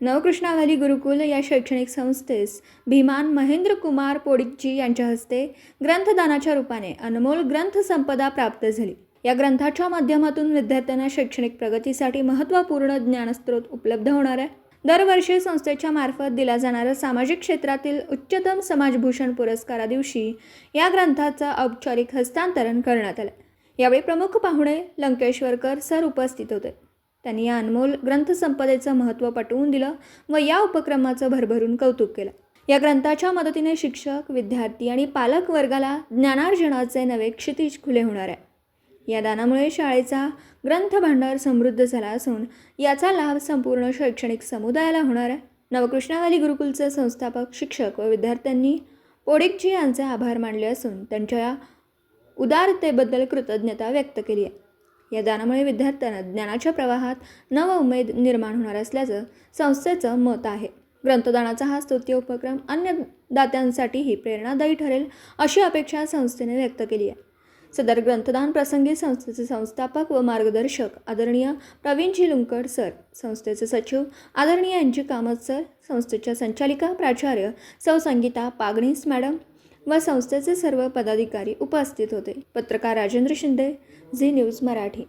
नवकृष्णावली गुरुकुल या शैक्षणिक संस्थेस भीमान महेंद्र कुमार पोडिकजी यांच्या हस्ते ग्रंथदानाच्या रूपाने अनमोल ग्रंथसंपदा प्राप्त झाली. या ग्रंथाच्या माध्यमातून विद्यार्थ्यांना शैक्षणिक प्रगतीसाठी महत्त्वपूर्ण ज्ञानस्रोत उपलब्ध होणार आहे. दरवर्षी संस्थेच्या मार्फत दिला जाणारा सामाजिक क्षेत्रातील उच्चतम समाजभूषण पुरस्कारा दिवशी या ग्रंथाचं औपचारिक हस्तांतरण करण्यात आलं. यावेळी प्रमुख पाहुणे लंकेश्वरकर सर उपस्थित होते. त्यांनी या अनमोल ग्रंथसंपदेचं महत्त्व पटवून दिलं व या उपक्रमाचं भरभरून कौतुक केलं. या ग्रंथाच्या मदतीने शिक्षक विद्यार्थी आणि पालक वर्गाला ज्ञानार्जनाचे नवे क्षितिज खुले होणार आहे. या दानामुळे शाळेचा ग्रंथभांडार समृद्ध झाला असून याचा लाभ संपूर्ण शैक्षणिक समुदायाला होणार आहे. नवकृष्णावाली गुरुकुलचे संस्थापक शिक्षक व विद्यार्थ्यांनी पोडिकजी यांचे आभार मानले असून त्यांच्या उदारतेबद्दल कृतज्ञता व्यक्त केली आहे. या दानामुळे विद्यार्थ्यांना ज्ञानाच्या प्रवाहात नव उमेद निर्माण होणार असल्याचं संस्थेचं मत आहे. ग्रंथदानाचा हा स्तुत्य उपक्रम अन्य दात्यांसाठीही प्रेरणादायी ठरेल अशी अपेक्षा संस्थेने व्यक्त केली आहे. सदर ग्रंथदान प्रसंगी संस्थेचे संस्थापक व मार्गदर्शक आदरणीय प्रवीण झिलुंकर सर संस्थेचे सचिव आदरणीय यांची कामत सर संस्थेच्या संचालिका प्राचार्य सौ संगीता पागणीस मॅडम व संस्थेचे सर्व पदाधिकारी उपस्थित होते. पत्रकार राजेंद्र शिंदे झी न्यूज मराठी.